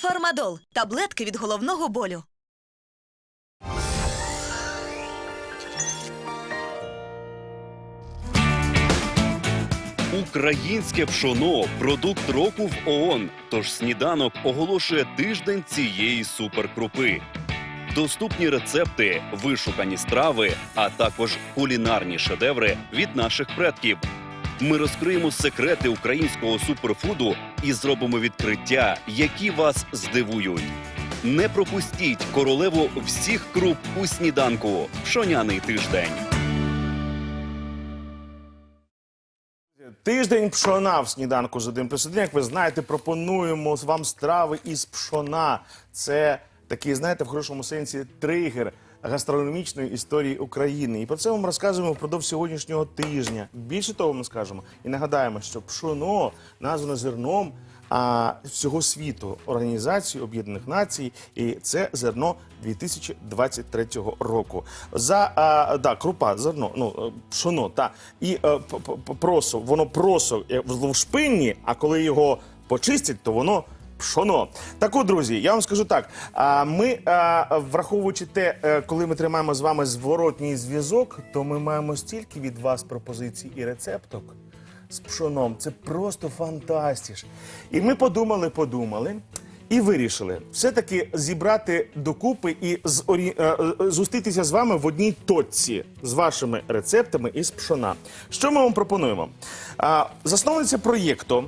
Фармадол таблетки від головного болю. Українське пшоно продукт року в ООН. Тож сніданок оголошує тиждень цієї суперкрупи. Доступні рецепти, вишукані страви, а також кулінарні шедеври від наших предків. Ми розкриємо секрети українського суперфуду і зробимо відкриття, які вас здивують. Не пропустіть королеву всіх круп у сніданку. Пшоняний тиждень. Тиждень пшона в сніданку з один плюс один. Як ви знаєте, пропонуємо вам страви із пшона. Це такий, знаєте, в хорошому сенсі тригер гастрономічної історії України. І про це вам розказуємо впродовж сьогоднішнього тижня. Більше того, ми скажемо і нагадаємо, що пшоно названо зерном. А всього світу Організації Об'єднаних Націй, і це зерно 2023 року. За а, да, крупа, зерно, ну е, пшоно, та і е, просо, воно просо в лушпинні, а коли його почистять, то воно. Пшоно. Так от, друзі, я вам скажу так. Ми, враховуючи те, е, коли ми тримаємо з вами зворотній зв'язок, то ми маємо стільки від вас пропозицій і рецепток з пшоном. Це просто фантастіш. І ми подумали, подумали. І вирішили все-таки зібрати докупи і зорі... е, е, зустрітися з вами в одній точці з вашими рецептами із пшона. Що ми вам пропонуємо? Засновниця проєкту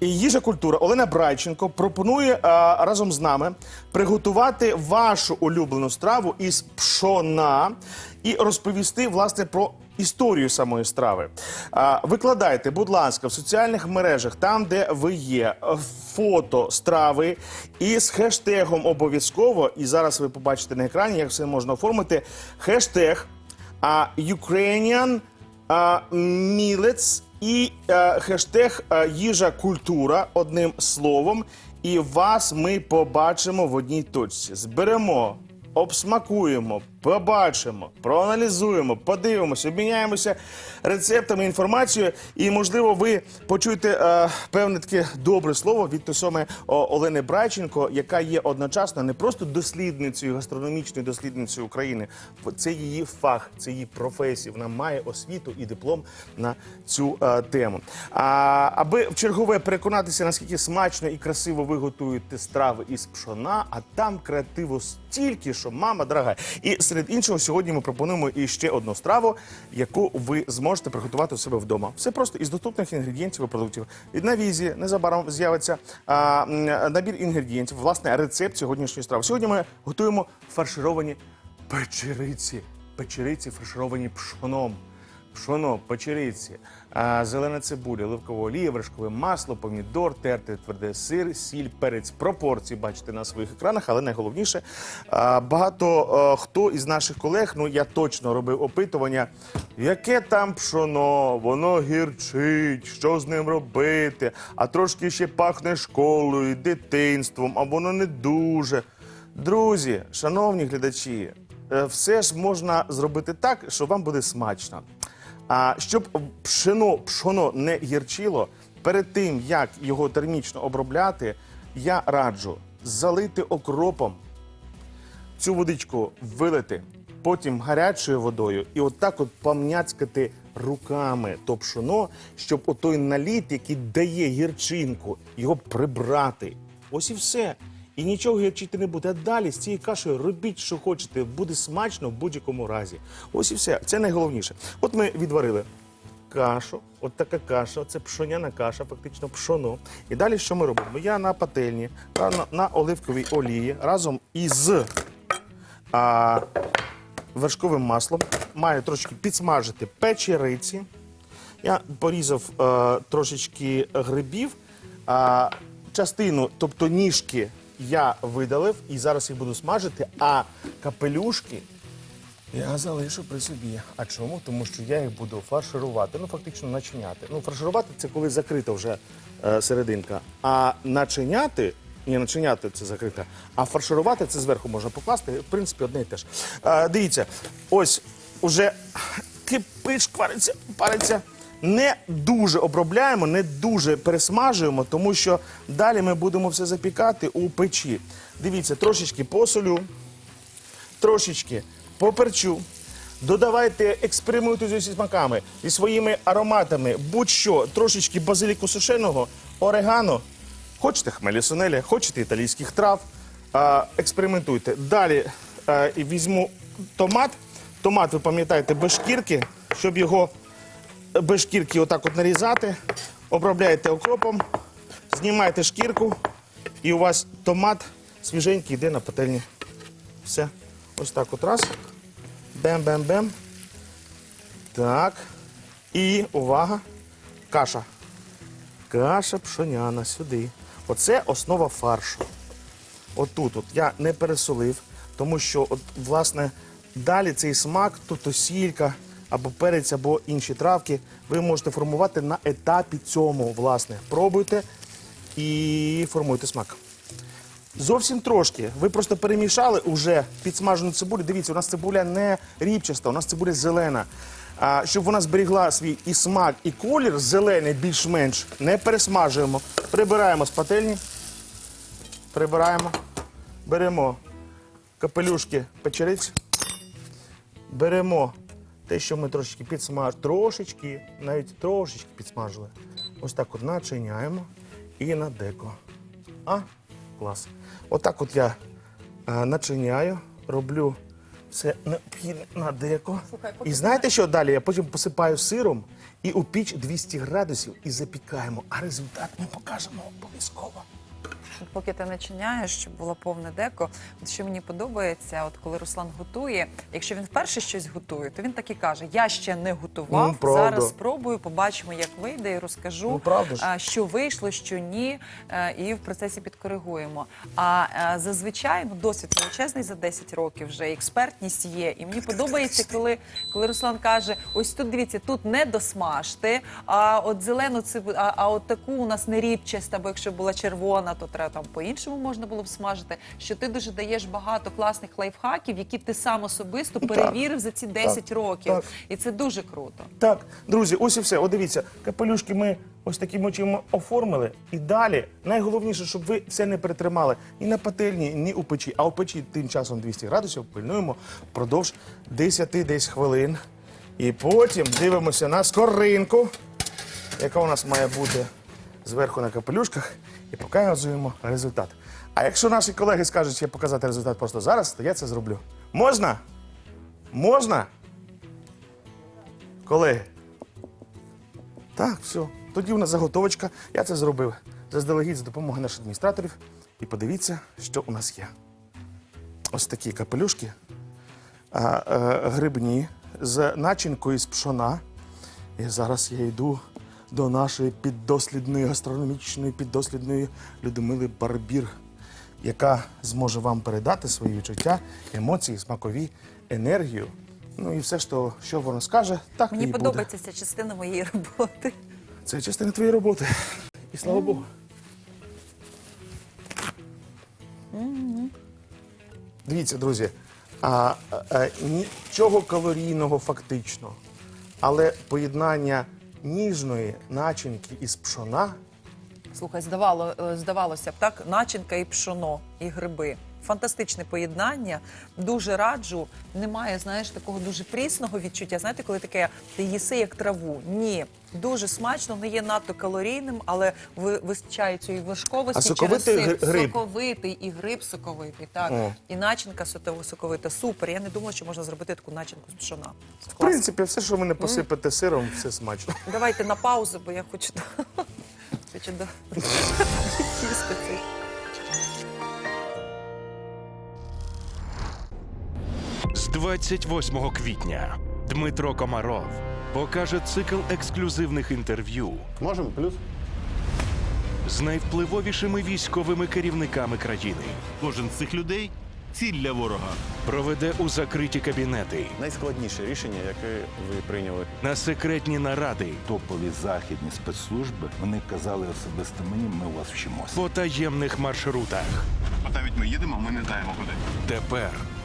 і їжа культура Олена Брайченко пропонує а, разом з нами приготувати вашу улюблену страву із пшона і розповісти власне про історію самої страви. А, викладайте, будь ласка, в соціальних мережах, там, де ви є, е, фото страви із хештегом обов'язково. І зараз ви побачите на екрані, як все можна оформити. Хештег а, Ukrainian а, Millets і е, хештег е, їжа культура одним словом. І вас ми побачимо в одній точці. Зберемо, обсмакуємо, побачимо, проаналізуємо, подивимося, обміняємося рецептами, інформацією. І, можливо, ви почуєте е, певне таке добре слово від саме Олени Брайченко, яка є одночасно не просто дослідницею, гастрономічною дослідницею України. Це її фах, це її професія. Вона має освіту і диплом на цю е, тему. А, аби в чергове переконатися, наскільки смачно і красиво ви готуєте страви із пшона, а там креативу стільки, що мама дорога. І серед іншого, сьогодні ми пропонуємо і ще одну страву, яку ви зможете приготувати у себе вдома. Все просто із доступних інгредієнтів і продуктів. І на візі незабаром з'явиться набір інгредієнтів, власне, рецепт сьогоднішньої страви. Сьогодні ми готуємо фаршировані печериці. Печериці фаршировані пшоном. Пшоно, печериці, а, зелена цибуля, оливкова олія, вершкове масло, помідор, тертий твердий сир, сіль, перець. Пропорції бачите на своїх екранах, але найголовніше, багато хто із наших колег, ну я точно робив опитування, яке там пшоно, воно гірчить, що з ним робити, а трошки ще пахне школою, дитинством, а воно не дуже. Друзі, шановні глядачі, е, все ж можна зробити так, що вам буде смачно. А щоб пшено, пшоно не гірчило, перед тим як його термічно обробляти, я раджу залити окропом, цю водичку вилити, потім гарячою водою і отак от помняцькати руками то пшоно, щоб отой наліт, який дає гірчинку, його прибрати. Ось і все. І нічого гірчити не буде. А далі з цією кашею робіть, що хочете, буде смачно в будь-якому разі. Ось і все. Це найголовніше. От ми відварили кашу, от така каша, це пшоняна каша, фактично пшоно. І далі що ми робимо? Я на пательні, на, на оливковій олії разом із а, вершковим маслом маю трошки підсмажити печериці. Я порізав е, трошечки грибів, а частину, тобто ніжки, я видалив і зараз їх буду смажити, а капелюшки я залишу при собі. А чому? Тому що я їх буду фарширувати, ну фактично начиняти. Ну, фарширувати це коли закрита вже е, серединка. А начиняти, ні, начиняти це закрита, а фарширувати це зверху можна покласти. В принципі, одне і те ж. Е, дивіться, ось уже кипиш, квариться, париться. Не дуже обробляємо, не дуже пересмажуємо, тому що далі ми будемо все запікати у печі. Дивіться, трошечки посолю, трошечки поперчу. Додавайте, експериментуйте зі смаками, зі своїми ароматами, будь-що, трошечки базиліку сушеного, орегано. Хочете хмелі сунелі, хочете італійських трав. Експериментуйте. Далі візьму томат. Томат, ви пам'ятаєте, без шкірки, щоб його без шкірки отак от нарізати. Обробляєте окропом, знімаєте шкірку, і у вас томат свіженький йде на пательні. Все. Ось так от раз. Бем-бем-бем. Так. І увага. Каша. Каша пшоняна сюди. Оце основа фаршу. Отут от я не пересолив, тому що, от, власне, далі цей смак, тобто сілька або перець, або інші травки, ви можете формувати на етапі цьому, власне. Пробуйте і формуйте смак. Зовсім трошки. Ви просто перемішали уже підсмажену цибулю. Дивіться, у нас цибуля не ріпчаста, у нас цибуля зелена. А, щоб вона зберігла свій і смак, і колір зелений більш-менш, не пересмажуємо. Прибираємо з пательні. Прибираємо. Беремо капелюшки печериць. Беремо те, що ми трошечки підсмажили, трошечки, навіть трошечки підсмажили. Ось так от начиняємо і на деко. А, клас. Отак от я е, начиняю, роблю все необхідне на деко. І знаєте, що далі? Я потім посипаю сиром і у піч 200 градусів і запікаємо. А результат ми покажемо обов'язково. Поки ти начиняєш, щоб було повне деко. От що мені подобається, от коли Руслан готує, якщо він вперше щось готує, то він так і каже: Я ще не готував. Ну, правда. зараз спробую, побачимо, як вийде, і розкажу, Ну, правда ж. що вийшло, що ні, і в процесі підкоригуємо. А зазвичай ну, досвід величезний за 10 років вже експертність є. І мені подобається, коли, коли Руслан каже: ось тут дивіться, тут не досмажте, а от зелену цибу, а, а от таку у нас не рібчаста, бо якщо була червона, то треба там по-іншому можна було б смажити. Що ти дуже даєш багато класних лайфхаків, які ти сам особисто перевірив за ці 10 Так. років. Так. І це дуже круто. Так, друзі, ось і все. От дивіться, капелюшки ми ось таким чином оформили. І далі найголовніше, щоб ви це не перетримали ні на пательні, ні у печі. А у печі тим часом 200 градусів пильнуємо впродовж 10 десь хвилин. І потім дивимося на скоринку, яка у нас має бути зверху на капелюшках, і показуємо результат. А якщо наші колеги скажуть, що я показати результат просто зараз, то я це зроблю. Можна? Можна? Колеги. Так, все. Тоді у нас заготовочка. Я це зробив заздалегідь за допомогою наших адміністраторів. І подивіться, що у нас є. Ось такі капелюшки а, е, грибні з начинкою з пшона. І зараз я йду до нашої піддослідної гастрономічної піддослідної Людмили Барбір, яка зможе вам передати свої відчуття, емоції, смакові, енергію. Ну і все, що, що вона скаже, так Мені і буде. подобається ця частина моєї роботи. Це частина твоєї роботи. І слава Богу. Дивіться, друзі, а, а, а, нічого калорійного фактично, але поєднання ніжної начинки із пшона. Слухай, здавало, е, здавалося б, так, начинка і пшоно, і гриби. Фантастичне поєднання. Дуже раджу. Немає, знаєш, такого дуже прісного відчуття. Знаєте, коли таке ти їси як траву. Ні. Дуже смачно, не є надто калорійним, але ви- вистачає цієї важковості через соковитий сир. гри- гриб? Соковитий і гриб соковитий. Так. О. І начинка сото- соковита. Супер. Я не думала, що можна зробити таку начинку з пшона. В принципі, все, що ви не посипете сиром, все смачно. Давайте на паузу, бо я хочу, хочу до їсти цей. 28 квітня Дмитро Комаров покаже цикл ексклюзивних інтерв'ю Можемо плюс? з найвпливовішими військовими керівниками країни. Кожен з цих людей ціль для ворога. Проведе у закриті кабінети Найскладніше рішення, яке ви прийняли. на секретні наради топові західні спецслужби вони казали особисто мені, ми у вас вчимося. по таємних маршрутах. От навіть ми їдемо, ми не знаємо куди. Тепер